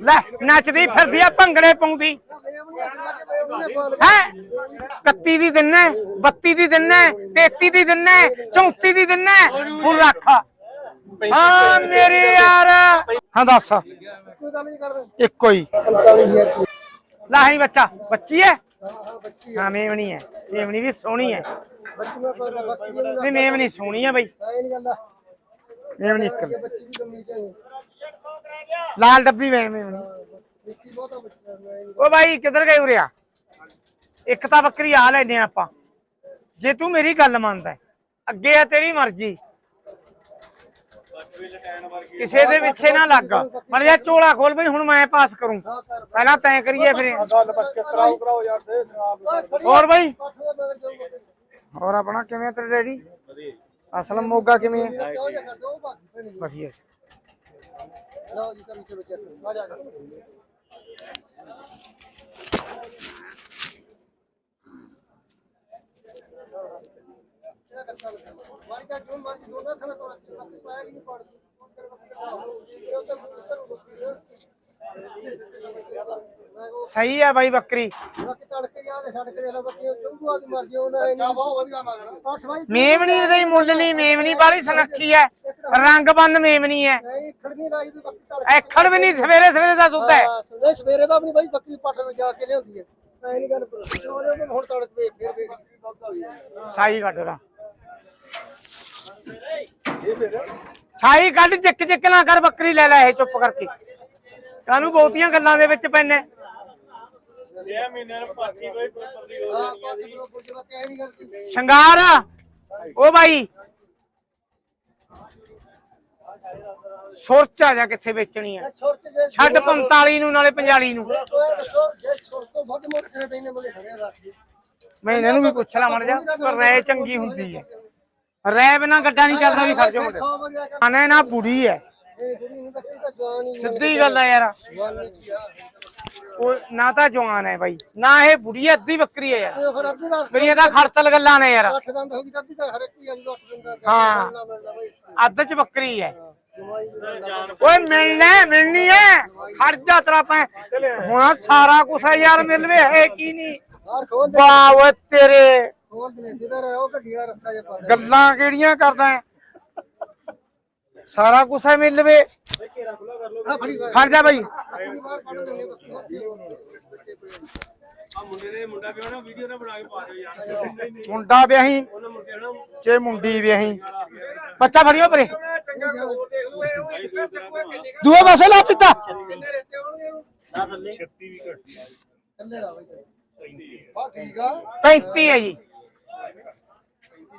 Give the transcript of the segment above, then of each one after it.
ਲੈ, ਨੱਚਦੀ ਫਿਰਦੀ ਆ, ਭੰਗੜੇ ਪਾਉਂਦੀ। ਹੈ? 31 ਦੀ ਦਿਨ ਹੈ 32 ਦੀ ਦਿਨ ਹੈ 33 ਦੀ ਦਿਨ ਹੈ 34 ਦੀ ਦਿਨ ਹੈ, ਹੁਣ ਰੱਖ। ਹਾਂ, ਮੇਰੇ ਯਾਰ। ਹਾਂ, ਦੱਸ। ਇੱਕੋ ਹੀ। 45000 ਲਾਹੀ ਬੱਚਾ, ਬੱਚੀ ਹੈ? ਹਾਂ, ਮੇਵਣੀ ਹੈ। ਮੇਵਣੀ ਵੀ ਸੋਹਣੀ ਹੈ। ਮੈਂ ਕੋਈ ਨਹੀਂ ਮੇਵਣੀ ਸੋਹਣੀ ਹੈ ਬਈ। ਮੇਵਣੀ ਇੱਕ ਬੱਚੀ ਦੀ ਕਮੀ ਚਾਹੀਏ ਲਾਲ ਡੱਬੀ ਵੇ ਮੇਵਣੀ ਸਿੱਕੀ ਬਹੁਤਾ ਬੱਚਾ ਓ ਬਾਈ ਕਿੱਧਰ ਗਏ ਉਰਿਆ ਇੱਕ ਤਾਂ ਬੱਕਰੀ ਆ ਲੈਨੇ ਆਪਾਂ। ਜੇ ਤੂੰ ਮੇਰੀ ਗੱਲ ਮੰਨਦਾ ਹੈ, ਅੱਗੇ ਆ ਤੇਰੀ ਮਰਜ਼ੀ। ਕਿਸੇ ਦੇ ਪਿੱਛੇ ਨਾ ਲੱਗ। ਮਰ ਜਾ ਝੋਲਾ ਖੋਲ ਬਈ ਹੁਣ ਮੈਂ ਪਾਸ ਕਰੂੰ। ਪਹਿਲਾਂ ਤੈਂ ਕਰੀਏ ਫਿਰ। ਹੋਰ ਬਈ? ਹੋਰ ਆਪਣਾ ਕਿਵੇਂ ਤੇ ਡੈਡੀ? ਅਸਲ ਮੋਗਾ ਕਿਵੇਂ ਹੈ ਕਿਉਂ ਜਾ ਕਰਦੇ ਉਹ ਬਾਕੀ ਫਿਰ ਨਹੀਂ ਵਧੀਆ ਲਓ ਜੀ ਕਰੀ ਚਲੋ ਚੱਕ ਆ ਜਾ ਮਾਰੀ ਜਾ ਜੋ ਮਰਜ਼ੀ ਦੋਨਾਂ ਥਾਂ ਤੋਂ ਪੈਰ ਹੀ ਨਹੀਂ ਪੜਦੀ ਇਹ ਤਾਂ ਮੁਸਰ ਸਹੀ ਹੈ ਬਾਈ ਬੱਕਰੀ ਬਾਕੀ ਤੜਕੇ ਜਾ ਕੇ ਛੱਡ ਕੇ ਦੇਖ ਲੈ ਚੰਗੂ ਆਦੀ ਮਰਜ਼ੀ ਉਹਨਾਂ ਇਹ ਬਹੁਤ ਵਧੀਆ ਮਗਰ। ਅੱਠ ਵਾਰੀ ਮੇਵਣੀ ਦੀ ਮੁੱਲ ਨਹੀਂ ਮੇਵਣੀ ਬਾਲੀ ਸੁਨੱਖੀ ਹੈ। ਰੰਗ ਬੰਨ ਮੇਵਣੀ ਹੈ। ਨਹੀਂ ਖੜਨੀ ਲਾਈ ਵੀ ਬੱਕੀ ਤੜਕੇ ਐਖੜ ਵੀ ਨਹੀਂ ਸਵੇਰੇ ਸਵੇਰੇ ਦਾ ਦੁੱਧ ਹੈ। ਹਾਂ, ਨਹੀਂ ਸਵੇਰੇ ਦਾ ਆਪਣੀ ਬਾਈ ਬੱਕਰੀ ਪੱਠ ਨੂੰ ਜਾ ਕੇ ਲਿਆਉਂਦੀ ਹੈ। ਐ ਨਹੀਂ ਗੱਲ ਪਰ ਹੁਣ ਤੜਕ ਵੇਖ ਫਿਰ ਵੇਖ ਦੁੱਧ ਵਾਲੀ ਹੈ। ਸਾਈ ਕੱਢ ਰਾ। ਸਾਈ ਕੱਢ ਚੱਕ ਚੱਕ ਨਾ ਕਰ ਬੱਕਰੀ ਲੈ ਲੈ ਇਹ ਚੁੱਪ ਕਰਕੇ। ਕਾਨੂੰ ਬਹੁਤੀਆਂ ਗੱਲਾਂ ਦੇ ਵਿੱਚ ਪੈਨੇ ਹਾਂ ਪੱਠ ਨੂੰ ਪੁੱਛਦਾ ਕਹਿ ਨਹੀਂ ਗੱਲ ਕੀ ਸ਼ਿੰਗਾਰ? ਓ ਬਾਈ। ਸੁਰਚ ਆ ਜਾ ਕਿੱਥੇ ਵੇਚਣੀ ਆ? ਛੱਡ 45 ਨੂੰ ਨਾਲੇ 45 ਨੂੰ। ਮੈਂ ਇਹਨਾਂ ਨੂੰ ਵੀ ਪੁੱਛ ਲਾ ਮੜ ਜਾ ਪਰ ਰਹਿ ਚੰਗੀ ਹੁੰਦੀ ਹੈ ਰਹਿ ਬਿਨਾ ਗੱਡਾ ਨਹੀਂ ਚੱਲਦਾ ਵੀ ਖਰਚੋ ਮੁੰਡੇ। 100 ਵਾਰੀ ਆ ਕੇ ਆਨੇ ਨਾ ਬੁੜੀ ਹੈ। ਸਿੱਧੀ ਗੱਲ ਹੈ ਯਾਰ। ਆ ਉਹ ਨਾ ਤਾਂ ਜਵਾਨ ਹੈ ਬਾਈ ਨਾ ਇਹ ਬੁੜੀ ਹੈ ਅੱਧੀ ਬੱਕਰੀ ਹੈ ਯਾਰ। ਮੇਰੀਆਂ ਤਾਂ ਖੜਤਲ ਗੱਲਾਂ ਨੇ ਯਾਰ। ਹੋ ਅੱਧੀ ਆ ਚ ਬੱਕਰੀ ਹੈ। ਓਏ ਮਿਲਣਾ ਹੈ, ਮਿਲਣੀ ਹੈ। ਖੜ ਜਾ ਤਰਾ ਪੈ ਹੁਣ ਸਾਰਾ ਕੁਛ ਹੈ ਯਾਰ ਮਿਲਵੇ ਹੈ ਕੀ ਨਹੀਂ? ਵਾਹ ਓਏ ਤੇਰੇ। ਗੱਲਾਂ ਕਿਹੜੀਆਂ ਕਰਦਾ ਹੈ? ਸਾਰਾ ਕੁਛ ਹੈ ਮਿਲਵੇ ਆ ਖੜ ਜਾ ਬਾਈ। ਮੁੰਡਾ ਵਿਆਹੀ ਚੇ ਮੁੰਡੀ ਵਿਆਹੀ ਬੱਚਾ ਫੜਿਓ ਪਰੇ। ਦੂਏ ਪਾਸੇ ਲਾ ਪਿੱਤਾ। ਥੱਲੇ ਰਾ ਬਾਈ ਬਾ ਠੀਕ ਆ 35 ਹੈ ਜੀ।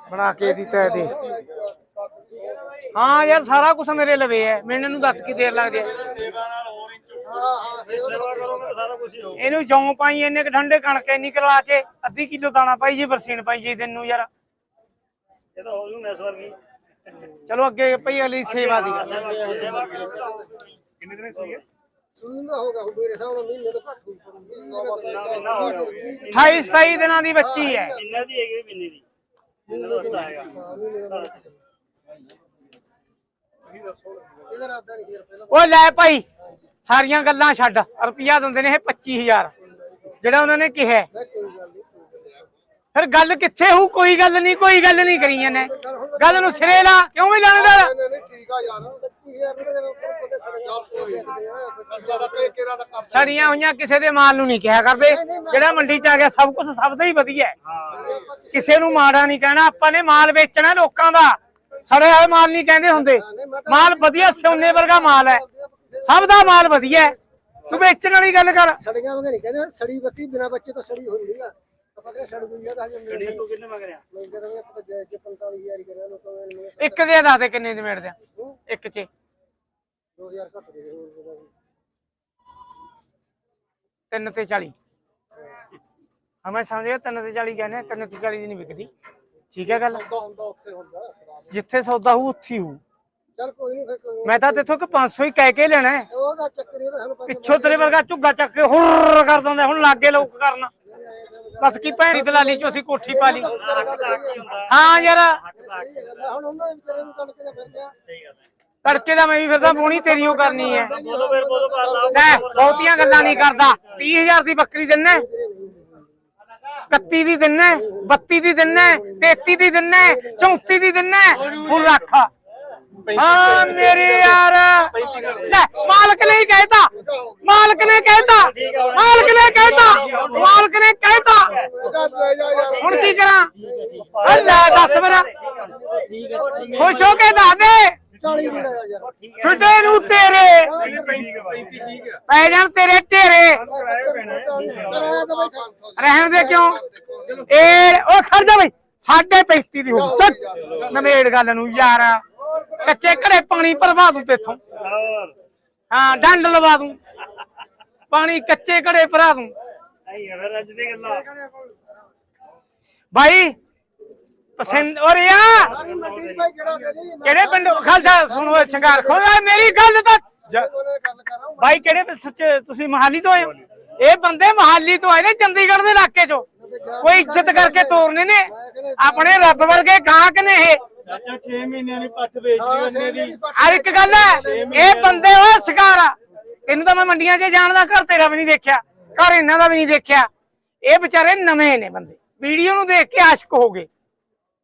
ਬਣਾ ਕੇ ਦਿੱਤਾ ਦੇ ਹਾਂ ਯਾਰ ਸਾਰਾ ਕੁਝ ਮੇਰੇ ਲਵੇ ਹੈ। ਮੈਨੂੰ ਨੂੰ ਦੱਸ ਕੀ ਦੇਰ ਲੱਗਦੀ ਹੈ। ਹਾਂ ਹਾਂ ਸੇਵਾ ਕਰੋਗੇ ਇਹਨੂੰ ਜੌਂ ਪਾਈ ਇੰਨੇ ਕ ਠੰਡੇ ਕਣਕ ਇੰਨੀ ਕਰਵਾ ਕੇ ਅੱਧੀ ਕਿਲੋ ਦਾਣਾ ਪਾਈ ਜੀ ਬਰਸੀਨ ਪਾਈ ਜੀ ਤੈਨੂੰ ਯਾਰ। ਇਹ ਤਾਂ ਹੋ ਜੂ ਨੈਸ ਵਰਗੀ। ਚਲੋ ਅੱਗੇ ਭਈ ਅਗਲੀ ਸੇਵਾ ਦੀ। ਕਿੰਨੇ ਦਿਨ ਸੂਈ ਹੈ ਸੁਣ ਦਾ ਹੋਗਾ ਮੇਰੇ ਸਾਹਮਣੇ ਮਹੀਨੇ ਤੋਂ ਘੱਟ ਹੋਊ। 28 27 ਦਿਨਾਂ ਦੀ ਬੱਚੀ ਹੈ। ਕਿੰਨੇ ਦੀ ਹੈਗੀ ਮਹੀਨੇ ਦੀ। ਮਹੀਨੇ ਦਾ ਆਏਗਾ। ਓਏ ਲੈ ਭਾਈ ਸਾਰੀਆਂ ਗੱਲਾਂ ਛੱਡ। ਰੁਪਿਆ ਦਿੰਦੇ ਨੇ ਇਹ 25000 ਜਿਹੜਾ ਉਹਨਾਂ ਨੇ ਕਿਹਾ। ਫਿਰ ਗੱਲ ਕਿੱਥੇ ਹੋਊ? ਕੋਈ ਗੱਲ ਨਹੀਂ ਕੋਈ ਗੱਲ ਨਹੀਂ ਕਰੀ ਜਾਂਦੇ। ਗੱਲ ਨੂੰ ਸਿਰੇ ਲਾ ਕਿਉਂ ਵੀ ਲਾਣੇਦਾਰ ਨਹੀਂ ਨਹੀਂ ਠੀਕ ਆ ਯਾਰ। 25000 ਰੁਪਏ ਦੇ ਸੜੀਆਂ ਹੋਈਆਂ ਕਿਸੇ ਦੇ ਮਾਲ ਨੂੰ ਨਹੀਂ ਕਿਹਾ ਕਰਦੇ। ਜਿਹੜਾ ਮੰਡੀ ਚ ਆ ਗਿਆ ਸਭ ਕੁਝ ਸਭ ਦਾ ਹੀ ਵਧੀਆ। ਕਿਸੇ ਨੂੰ ਮਾੜਾ ਨਹੀਂ ਕਹਿਣਾ ਆਪਾਂ ਨੇ ਮਾਲ ਵੇਚਣਾ ਲੋਕਾਂ ਦਾ। ਸੜੇ ਹੋਏ ਮਾਲ ਨਹੀਂ ਕਹਿੰਦੇ ਹੁੰਦੇ। ਮਾਲ ਵਧੀਆ ਸੋਨੇ ਵਰਗਾ ਮਾਲ ਹੈ। ਸਭ ਦਾ ਮਾਲ ਵਧੀਆ ਹੈ। ਤੂੰ ਵੇਚਣ ਵਾਲੀ ਗੱਲ ਕਰ। ਸੜੀਆਂ ਵਗੇ ਨਹੀਂ ਕਹਿੰਦੇ ਸੜੀ ਬੱਤੀ ਬਿਨਾ ਬੱਚੇ ਤੋਂ ਸੜੀ ਹੋਈ ਆ। ਆਪਾਂ ਕਹਿੰਦੇ ਸੜ ਗਈ ਆ ਤਾਂ ਹਜੇ ਕਿੰਨੇ ਤੂੰ ਕਿੰਨੇ ਮੰਗ ਰਿਹਾ? ਮੈਂ ਜਦੋਂ ਇਹ ਆਪਾਂ ਜੇ 45000 ਕਰਿਆ ਲੋਕਾਂ ਨੇ ਮੈਨੂੰ ਇੱਕ ਦੇ ਦੱਸ ਦੇ ਕਿੰਨੇ ਦੀ ਮਿੰਟ ਦੇ ਇੱਕ ਚ। 2000 ਘੱਟ ਦੇ ਤਿੰਨ ਤੇ 40 ਹਾਂ ਮੈਂ ਸਮਝ ਗਿਆ ਤਿੰਨ ਤੇ 40 ਕਹਿੰਦੇ ਆ, ਤਿੰਨ ਤੇ 40 ਦੀ ਨਹੀਂ ਵਿਕਦੀ। ਠੀਕ ਹੈ ਗੱਲ ਹੁੰਦਾ ਹੁੰਦਾ ਉੱਥੇ ਹੁੰਦਾ ਜਿੱਥੇ ਸੌਦਾ ਹੋਊ ਉੱਥੇ ਹੀ ਹੋਊ ਚੱਲ ਕੋਈ ਨਹੀਂ ਫਿਰ ਕੋਈ ਮੈਂ ਤਾਂ ਤੇਥੋਂ ਕਿ 500 ਹੀ ਕਹਿ ਕੇ ਲੈਣਾ ਹੈ ਉਹਦਾ ਚੱਕਰ ਇਹ ਤਾਂ ਸਾਨੂੰ ਪਤਾ ਪਿੱਛੋਂ ਤੇਰੇ ਵਰਗਾ ਝੁੱਗਾ ਚੱਕ ਕੇ ਹੁਰ ਕਰ ਦਿੰਦਾ ਹੁਣ ਲਾਗੇ ਲੋਕ ਕਰਨ ਬਸ ਕੀ ਭੈਣੀ ਦਲਾਲੀ ਚੋਂ ਅਸੀਂ ਕੋਠੀ ਪਾ ਲਈ ਹਾਂ ਯਾਰ ਸਹੀ ਗੱਲ ਆ, ਹੁਣ ਉਹਨਾਂ ਵਿਚਾਰੇ ਨੂੰ ਤੜਕੇ ਦਾ ਫਿਰ ਗਿਆ ਸਹੀ ਗੱਲ ਹੈ ਤੜਕੇ ਦਾ ਮੈਂ ਵੀ ਫਿਰਦਾ ਪੋਣੀ ਤੇਰੀ ਉਹ ਕਰਨੀ ਹੈ ਬੋਲੋ ਫਿਰ ਬੋਲੋ ਕਰ ਲਾ ਲੈ ਬਹੁਤੀਆਂ ਗੱਲਾਂ ਨਹੀਂ ਕਰਦਾ 30000 ਦੀ ਬੱਕਰੀ ਦਿੰਨਾ 31 ਦੀ ਦਿੰਨਾ 32 ਦੀ ਦਿੰਨਾ 33 ਦੀ ਦਿੰਨਾ 34 ਦੀ ਦਿੰਨਾ ਹੁਣ ਰੱਖ। ਹਾਂ, ਮੇਰੇ ਯਾਰ। ਲੈ, ਮਾਲਕ ਨੇ ਕਹਿਤਾ। ਮਾਲਕ ਨੇ ਕਹਿਤਾ। ਮਾਲਕ ਨੇ ਕਹਿਤਾ। ਮਾਲਕ ਨੇ ਕਹਿਤਾ। ਲੈ ਹੁਣ ਕੀ ਕਰਾਂ? ਓ ਦੱਸ ਮੇਰਾ ਖੁਸ਼ ਹੋ ਕੇ ਦੱਸ ਦੇ। 40 ਦੀ ਲੈ ਜਾ ਯਾਰ। ਛੁੱਟੇ ਨੂੰ ਤੇਰੇ। ਪੈ ਜਾਣ ਤੇਰੇ ਢੇਰੇ। ਕਰਾਇਆ ਤਾਂ ਬਈ 500 ਰਹਿਣ ਦੇ ਕਿਉਂ? ਇਹ ਉਹ ਖੜ ਜਾ ਬਈ। ਸਾਢੇ 35 ਦੀ ਹੋ ਚੱਲ ਨਵੇੜ ਗੱਲ ਨੂੰ ਯਾਰ। ਕੱਚੇ ਘੜੇ ਪਾਣੀ ਭਰਵਾ ਦੂੰ ਤੇਥੋਂ। ਹਾਂ ਡੰਡ ਲਵਾ ਦੂੰ। ਪਾਣੀ ਕੱਚੇ ਘੜੇ ਭਰਾ ਦੂੰ। ਭਾਈ ਪਸੰਦ ਮੰਡੀ ਭਾਈ ਕਿਹੜਾ ਪਿੰਡ? ਖਾਲਸਾ ਸੁਣੋ ਸ਼ਿੰਗਾਰ। ਖੋਇਆ ਮੇਰੀ ਗੱਲ ਤਾਂ ਭਾਈ ਕਿਹੜੇ ਸੱਚ ਤੁਸੀਂ ਮਹਾਲੀ ਤੋਂ ਆਏ ਹੋ? ਇਹ ਬੰਦੇ ਮਹਾਲੀ ਤੋਂ ਆਏ ਨੇ ਚੰਡੀਗੜ੍ਹ ਦੇ ਇਲਾਕੇ ਚੋਂ। ਕੋਈ ਇੱਜ਼ਤ ਕਰਕੇ ਤੋਰਨੇ ਨੇ। ਆਪਣੇ ਰੱਬ ਵਰਗੇ ਗਾਹਕ ਨੇ ਇਹ। ਚਾਚਾ 6 ਮਹੀਨਿਆਂ ਦੀ ਪੱਠ ਵੇਚਦੀ ਹਾਂ ਸੇਮ ਦੀ ਹਰ ਇੱਕ ਗੱਲ ਹੈ ਇਹ ਬੰਦੇ ਉਹ ਸ਼ਿਕਾਰ ਆ। ਤੈਨੂੰ ਤਾਂ ਮੈਂ ਮੰਡੀਆਂ 'ਚ ਜਾਣਦਾ ਘਰ ਤੇਰਾ ਵੀ ਨਹੀਂ ਦੇਖਿਆ ਘਰ ਇਹਨਾਂ ਦਾ ਵੀ ਨਹੀਂ ਦੇਖਿਆ। ਇਹ ਵਿਚਾਰੇ ਨਵੇਂ ਨੇ ਬੰਦੇ। ਵੀਡੀਓ ਨੂੰ ਦੇਖ ਕੇ ਆਸ਼ਕ ਹੋ ਗਏ।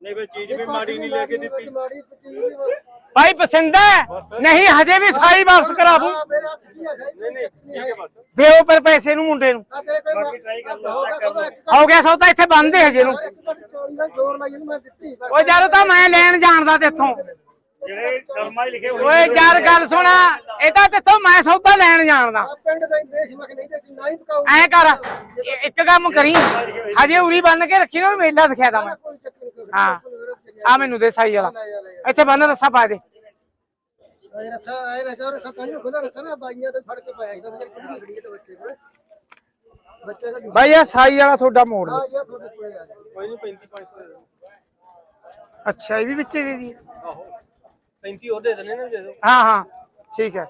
ਨਹੀਂ ਫਿਰ ਚੀਜ਼ ਵੀ ਮਾੜੀ ਨਹੀਂ ਲੈ ਕੇ ਦਿੱਤੀ। ਮਾੜੀ ਚੀਜ਼ ਵੀ ਵਾ- ਭਾਈ ਪਸੰਦ ਹੈ? ਨਹੀਂ ਹਜੇ ਵੀ ਸਾਈ ਵਾਪਸ ਕਰਾ ਦੂੰ। ਹਾਂ ਮੇਰੇ ਹੱਥ 'ਚ ਹੀ ਆ ਸਾਈ ਨਹੀਂ ਨਹੀਂ ਠੀਕ ਹੈ ਬਸ। ਦਿਓ ਪਰ ਪੈਸੇ ਨੂੰ ਮੁੰਡੇ ਨੂੰ। ਆ ਤੇਰੇ ਕੋਈ ਬਾਕੀ try ਕਰ ਲਓ, ਹੋ ਗਿਆ check ਕਰ ਸੌਦਾ, ਲਓ। ਇੱਕ ਹੋ ਗਿਆ ਸੌਦਾ ਇੱਥੇ ਬੰਦ ਹੈ ਹਜੇ ਨੂੰ। ਇੱਕ ਤਾਂ ਚੋਰੀ ਦਾ ਜ਼ੋਰ ਲਾਈ ਉਹਨੂੰ ਮੈਂ ਦਿੱਤੀ। ਪਰ ਓਏ ਯਾਰ ਤਾਂ ਮੈਂ ਲੈਣ ਜਾਣਦਾ ਤੇਥੋਂ। ਜਿਹੜੇ ਕਰਮਾਂ 'ਚ ਲਿਖੇ ਹੋਏ ਓਏ ਯਾਰ ਗੱਲ ਸੁਣ। ਇਹ ਤਾਂ ਮੈਂ ਸੌਦਾ ਲੈਣ ਜਾਣਦਾ। ਪਿੰਡ ਦਾ ਹੀ ਦੇਸ਼ ਮਖ ਨਹੀਂ ਤੇ ਨਾ ਹੀ ਪਕਾਉ ਐ ਕਰ ਇ- ਇੱਕ ਕੰਮ ਕਰੀ। ਹਜੇ ਉਰੀ ਬੰਨ ਕੇ ਰੱਖੀ ਨਾ ਮੇਲਾ ਦਿਖਿਆ ਦਾ ਮੈਂ। ਕੋਈ ਚੱਕਰ ਨਹੀਂ ਹਾਂ। ਆ ਮੈਨੂੰ ਦੇ ਸਾਈ ਵਾਲਾ। ਇੱਥੇ ਬੰਨ ਰੱਸਾ ਪਾ ਦੇ। ਇਹ ਰਸਾ ਆਏ ਨਾ ਕਰ ਰਸਾ ਤਾਂ ਖੁੱਲਾ ਰਸਾ ਨਾ ਬਾਈਆਂ ਤੇ ਫੜ ਕੇ ਪਾਇਆ ਇਹਦਾ ਮੇਰੇ ਕੁੜੀ ਖੜੀ ਹੈ ਤੇ ਬੱਚੇ ਕੋਲ। ਬੱਚੇ ਦਾ ਭਾਈ ਇਹ ਸਾਈ ਵਾਲਾ ਤੁਹਾਡਾ ਮੋੜ ਆ ਦੇ ਗਿਆ ਤੁਹਾਡੇ ਕੋਲੇ ਆ ਗਿਆ। ਕੋਈ ਨਹੀਂ 35 500 ਅੱਛਾ ਇਹ ਵੀ ਵਿੱਚੇ ਦੇ ਦੀ। ਆਹੋ। 35 ਹੋਰ ਦੇ ਦੇਣੇ ਨੇ ਦੇ ਦਿਓ ਹਾਂ ਹਾਂ। ਠੀਕ ਹੈ।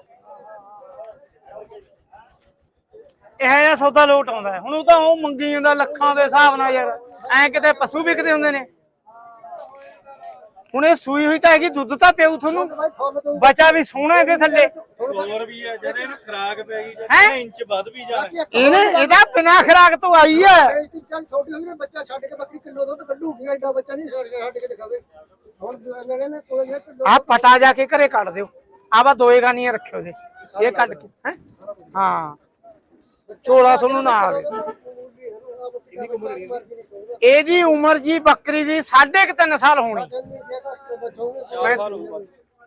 ਇਹ ਜਿਹਾ ਸੌਦਾ ਲੋਟ ਆਉਂਦਾ ਹੈ। ਹੁਣ ਉਹ ਤਾਂ ਉਹ ਮੰਗੀ ਜਾਂਦਾ ਲੱਖਾਂ ਦੇ ਹਿਸਾਬ ਨਾਲ ਯਾਰ। ਐ ਕਿਤੇ ਪਸ਼ੂ ਵਿਕਦੇ ਹੁੰਦੇ ਨੇ। ਹੁਣ ਇਹ ਸੂਈ ਹੋਈ ਤਾਂ ਹੈਗੀ ਦੁੱਧ ਤਾਂ ਪਿਓ ਤੁਹਾਨੂੰ। ਬਚਾ ਵੀ ਸੋਹਣਾ ਇਹਦੇ ਥੱਲੇ। ਹੋਰ ਵੀ ਹੈ ਜਿਹੜੇ ਇਹਨੂੰ ਖਰਾਕ ਪੈ ਗਈ ਜਾਂ ਹੈਂ? ਇੰਚ ਵੱਧ ਵੀ ਜਾਣਾ। ਇਹਨੇ ਇਹਦਾ ਬਿਨਾ ਖਰਾਕ ਤੋਂ ਆਈ ਹੈ। ਬੇਇੱਜ਼ਤੀ ਚੱਲ ਛੋਟੀ ਹੋਈ ਨਾ ਬੱਚਾ ਛੱਡ ਕੇ ਬੱਕਰੀ ਕਿਲੋ ਦੁੱਧ ਕੱਢੂਗੀ ਐਡਾ ਬੱਚਾ ਨਹੀਂ ਛੱਡ ਕੇ ਛੱਡ ਕੇ ਦਿਖਾਵੇ। ਹੁਣ ਜਿਹੜੇ ਨੇ ਕੋਲੇ ਜੇ ਕਿਲੋ ਆ ਪਟਾ ਜਾ ਕੇ ਘਰੇ ਕੱਢ ਦਿਓ। ਆਵਾ ਦੋਏ ਗਾਨੀਆਂ ਰੱਖਿਓ ਜੇ। ਇਹ ਕੱਢ ਕੇ ਹੈ? ਹਾਂ। ਝੋਲਾ ਤੁਹਾਨੂੰ ਨਾ ਆਵੇ ਇਹਦੀ ਉਮਰ ਜੀ ਬੱਕਰੀ ਦੀ 3.5 ਸਾਲ ਹੋਣੀ।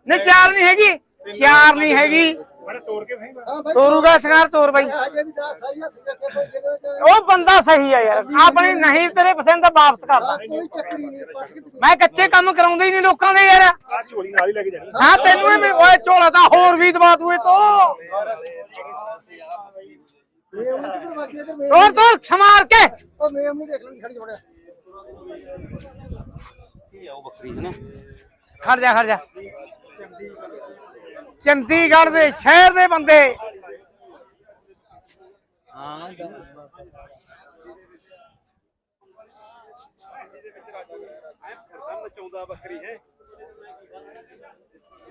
ਨਹੀਂ ਚਾਰ ਨਹੀਂ ਹੈਗੀ। ਚਾਰ ਨਹੀਂ ਹੈਗੀ। ਬੜਾ ਤੋੜ ਕੇ ਫੇਂਗਾ ਹਾਂ ਭਾਈ ਤੋਰੂਗਾ ਸ਼ਿਕਾਰ ਤੋਰ ਬਾਈ। ਹਜੇ ਵੀ ਦਾ ਸਹੀ ਹੱਥ ਚੱਕੇ ਕੋਈ ਜਿਹੜੇ ਉਹ ਬੰਦਾ ਸਹੀ ਆ ਯਾਰ। ਆਪਣੀ ਨਹੀਂ ਤੇਰੇ ਪਸੰਦ ਦਾ ਵਾਪਸ ਕਰਦਾ ਕੋਈ ਚੱਕਰ ਹੀ ਨਹੀਂ ਪੱਟ ਕੇ ਮੈਂ ਕੱਚੇ ਕੰਮ ਕਰਾਉਂਦਾ ਹੀ ਨਹੀਂ ਲੋਕਾਂ ਦੇ ਯਾਰ। ਆ ਝੋਲੀ ਨਾਲ ਹੀ ਲੈ ਕੇ ਜਾਣੀ। ਹਾਂ ਤੈਨੂੰ ਇਹ ਵੀ- ਓਏ ਝੋਲਾ ਤਾਂ ਹੋਰ ਵੀ ਦਵਾ ਦੂਏ ਤੋਂ। ਕਿਧਰ ਮੇਮ ਤੋਰ ਤੋਰ ਸਮਾਰ ਕੇ। ਉਹ ਮੇਮ ਨਹੀਂ ਦੇਖ ਲੈਣੀ ਖੜੀ ਛੋੜਿਆ ਇਹ ਆਓ ਬੱਕਰੀ ਹੈ ਨਾ ਖੜ ਜਾ ਖੜ ਜਾ। ਚੰਡੀਗੜ੍ਹ ਦੇ ਸ਼ਹਿਰ ਦੇ ਬੰਦੇ।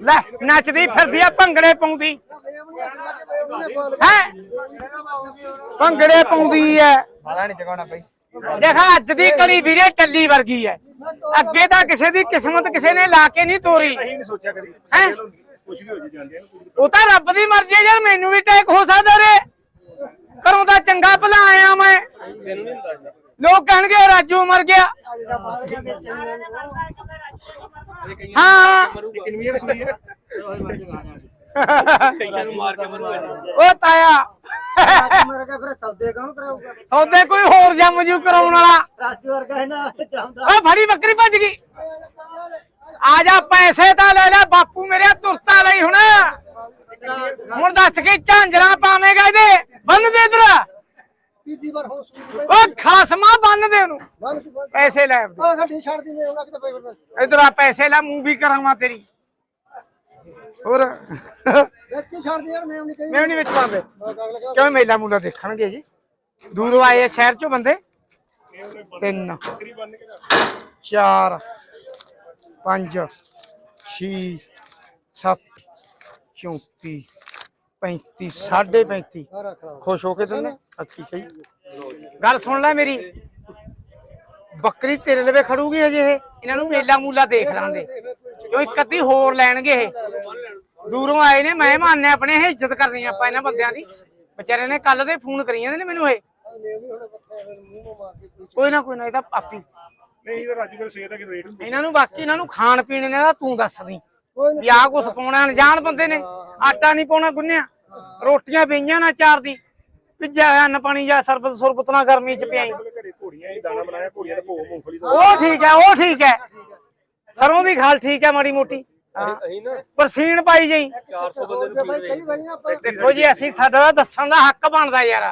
ਲੈ ਨੱਚਦੀ ਫਿਰਦੀ ਆ ਭੰਗੜੇ ਪਾਉਂਦੀ। ਕੋਲ ਹੈ? ਭੰਗੜੇ ਪਾਉਂਦੀ ਐ। ਮਾਰਾ ਨਹੀਂ ਜਗਾਉਣਾ ਭਾਈ ਦੇਖਾ ਅੱਜ ਦੀ ਕੜੀ ਵੀਰੇ ਟੱਲੀ ਵਰਗੀ ਐ। ਅੱਗੇ ਤਾਂ ਕਿਸੇ ਦੀ ਕਿਸਮਤ ਕਿਸੇ ਨੇ ਲਾ ਕੇ ਨਹੀਂ ਤੋਰੀ। ਨਹੀਂ ਸੋਚਿਆ ਕਦੀ। ਹੈਂ? ਕੁਝ ਵੀ ਹੋ ਜੇ ਜਾਂਦੇ ਆ ਉਹ ਤਾਂ ਰੱਬ ਦੀ ਮਰਜ਼ੀ ਐ ਯਾਰ ਮੈਨੂੰ ਵੀ ਟੈਕ ਹੋ ਸਕਦਾ ਰੇ। ਘਰੋਂ ਤਾਂ ਚੰਗਾ ਭਲਾ ਆਇਆ ਮੈਂ। ਲੋਕ ਕਹਿਣਗੇ ਰਾਜੂ ਮਰ ਗਿਆ। ਹਾਂ। ਕਿੰਨੀ ਸੂਈ ਹੈ ਕਈਆਂ ਨੂੰ ਮਾਰ ਕੇ ਮਰੂਗਾ ਉਹ ਤਾਇਆ। ਮੇਰਾ ਕਹ ਫਿਰ ਸੌਦੇ ਕੌਣ ਕਰਾਊਗਾ ਸੌਦੇ ਕੋਈ ਹੋਰ ਜੰਮ ਜੂ ਕਰਾਉਣ ਵਾਲਾ। ਰਾਜੂ ਵਰਗਾ ਹੈ ਨਾ ਜਾਂਦਾ ਓ ਫੜੀ ਬੱਕਰੀ ਭੱਜ ਗਈ। ਆ ਜਾ ਪੈਸੇ ਤਾਂ ਲੈ ਲੈ ਬਾਪੂ ਮੇਰੇ ਤੁਰਤਾ ਲਈ ਹੁਣ। ਹੁਣ ਦੱਸ ਕੇ ਝਾਂਜਰਾਂ ਪਾਵੇਂਗਾ ਇਹਦੇ। ਬੰਨ ਦੇ ਇਧਰ। ਤੀਜੀ ਵਾਰ ਖਾਸਮਾ ਬੰਨ ਦੇ ਉਹਨੂੰ। ਪੈਸੇ ਲੈ ਆ ਗੱਡੀ ਛੱਡ ਦੀ ਉਹਨਾਂ ਕਿਤੇ ਪਈ ਇਧਰ ਆ ਪੈਸੇ ਲੈ ਮੂਵੀ ਕਰਾਵਾਂ ਤੇਰੀ। ਹੋਰ। ਵਿੱਚ ਛੱਡ ਦੀ ਯਾਰ ਮੇਮ ਨਹੀਂ ਕਹੀ। ਮੈਂ ਨਹੀਂ ਵਿੱਚ ਪਾਉਂਦੇ। ਮੈਂ ਕਿਉਂ ਮੇਲਾ ਮੂਲਾ ਦੇਖਣਗੇ ਜੀ? ਦੂਰੋਂ ਆਏ ਸ਼ਹਿਰ ਚੋਂ ਬੰਦੇ? ਤਿੰਨ। ਚਾਰ। ਪੰਜ, ਛੇ, ਸੱਤ 34 35 35 ਆ ਖੁਸ਼ ਹੋ ਕੇ ਤੁੰਨੇ ਅੱਛੀ ਸਹੀ ਗੱਲ ਸੁਣ ਲੈ ਮੇਰੀ। ਬੱਕਰੀ ਤੇਰੇ ਲਵੇ ਖੜੂਗੀ ਹਜੇ ਇਹ। ਇਹਨਾਂ ਨੂੰ ਮੇਲਾ ਮੂਲਾ ਦੇਖ ਲਾਂਦੇ ਕਿਉਂ ਇੱਕ ਅੱਧੀ ਹੋਰ ਲੈਣਗੇ ਇਹ? ਦੂਰੋਂ ਆਏ ਨੇ ਮਹਿਮਾਨ ਨੇ ਆਪਣੇ, ਇਹ ਇੱਜ਼ਤ ਕਰਨੀ ਆਪਾਂ ਇਹਨਾਂ ਬੰਦਿਆਂ ਦੀ। ਵਿਚਾਰੇ ਨੇ ਕੱਲ ਦੇ ਫੋਨ ਕਰੀ ਜਾਂਦੇ ਨੇ ਮੈਨੂੰ ਇਹ। ਕੋਈ ਨਾ ਕੋਈ ਨਾ, ਇਹ ਤਾਂ ਆਪੀ। ਨਹੀਂ ਇਹ ਰਾਜੂ ਕਰ ਸਵੇਰ ਦਾ ਕਿ ਰੇਟ ਹੁੰਦਾ ਇਹਨਾਂ ਨੂੰ ਬਾਕੀ ਇਹਨਾਂ ਨੂੰ ਖਾਣ ਪੀਣ ਨੇ ਦਾ ਤੂੰ ਦੱਸ ਦੀ। ਵੀ ਆਹ ਕੁਛ ਪਾਉਣਾ ਅਣਜਾਣ ਬੰਦੇ ਨੇ। ਆਟਾ ਨਹੀਂ ਪਾਉਣਾ ਗੁੰਨਿਆ। ਰੋਟੀਆਂ ਪਈਆਂ ਨਾ ਚਾਰ ਦੀ। ਭਿੱਜਿਆ ਹੋਇਆ ਅੰਨ ਪਾਣੀ ਜਾਂ ਸਰਬਤ ਸੁਰਬਤ ਨਾਲ ਗਰਮੀ ਚ ਪਿਆਈ। ਕੋਲੇ ਘਰੇ ਘੋੜੀਆਂ ਹੀ ਦਾਣਾ ਬਣਾਇਆ ਘੋੜੀਆਂ ਦਾ ਭੋਗ ਮੂੰਗਫਲੀ ਦਾ। ਉਹ ਠੀਕ ਹੈ ਉਹ ਠੀਕ ਹੈ। ਸਰੋਂ ਦੀ ਖਾਲ ਠੀਕ ਹੈ ਮਾੜੀ ਮੋਟੀ। ਅਸੀਂ ਨਾ ਪਰਸੀਨ ਪਾਈ ਜਾਈ। 400 ਬੰਦੇ ਨੂੰ ਭਾਈ ਕਈ ਵਾਰੀ ਨਾ ਆਪਾਂ ਦੇਖੋ ਜੀ ਅਸੀਂ ਸਾਡਾ ਦੱਸਣ ਦਾ ਹੱਕ ਬਣਦਾ ਯਾਰ।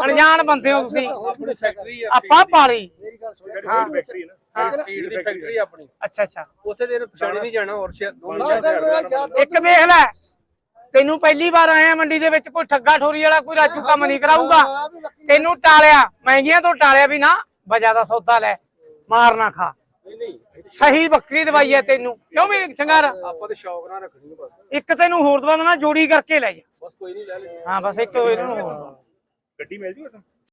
ਅਣਜਾਣ ਬੰਦੇ ਹੋ ਤੁਸੀਂ। ਆਪਣੀ ਫੈਕਟਰੀ ਆ ਆਪਾਂ ਪਾਲੀ। ਮੇਰੀ ਗੱਲ ਸੁਣ। ਜਿਹੜੀ ਫੈਕਟਰੀ ਹੈ ਨਾ ਫੀਡ ਦੀ ਫੈਕਟਰੀ ਆਪਣੀ ਅੱਛਾ ਅੱਛਾ। ਉੱਥੇ ਦੇ ਪਛਾਣੀ ਨਹੀਂ ਜਾਣਾ ਔਰ ਸ਼ਹਿਰ ਦੋ ਮੈਂ ਫਿਰ ਮੈਂ ਜਾ ਇੱਕ ਵੇਖ ਲੈ ਤੈਨੂੰ ਪਹਿਲੀ ਵਾਰ ਆਇਆ ਮੰਡੀ ਦੇ ਵਿੱਚ ਕੋਈ ਠੱਗਾ ਠੋਰੀ ਵਾਲਾ ਕੋਈ ਰਾਜੂ ਕੰਮ ਨਹੀਂ ਕਰਾਊਗਾ। ਤੈਨੂੰ ਟਾਲਿਆ ਮਹਿੰਗੀਆਂ ਤੋਂ ਟਾਲਿਆ ਵੀ ਨਾ ਵਜਾ ਦਾ ਸੌਦਾ ਲੈ ਮਾਰ ਨਾ ਖਾ। ਸਹੀ ਬੱਕਰੀ ਦਵਾਈ ਹੈ ਤੈਨੂੰ। ਕਿਉਂ ਵੀ ਚੰਗਾਰ ਆਪਾਂ ਤੇ ਸ਼ੌਕ ਨਾਲ ਰੱਖਣੀ ਬਸ। ਇੱਕ ਤੈਨੂੰ ਹੋਰ ਦਵਾ ਦੇਣਾ ਜੋੜੀ ਕਰਕੇ ਲੈ ਜਾ। ਬਸ ਕੋਈ ਨਹੀਂ ਲੈ ਲੈ ਹਾਂ ਬਸ ਇੱਕ ਇਹਨਾਂ ਨੂੰ ਹੋਰ ਦਵਾ। ਗੱਡੀ ਮਿਲ ਜੂ ਇੱਥੋਂ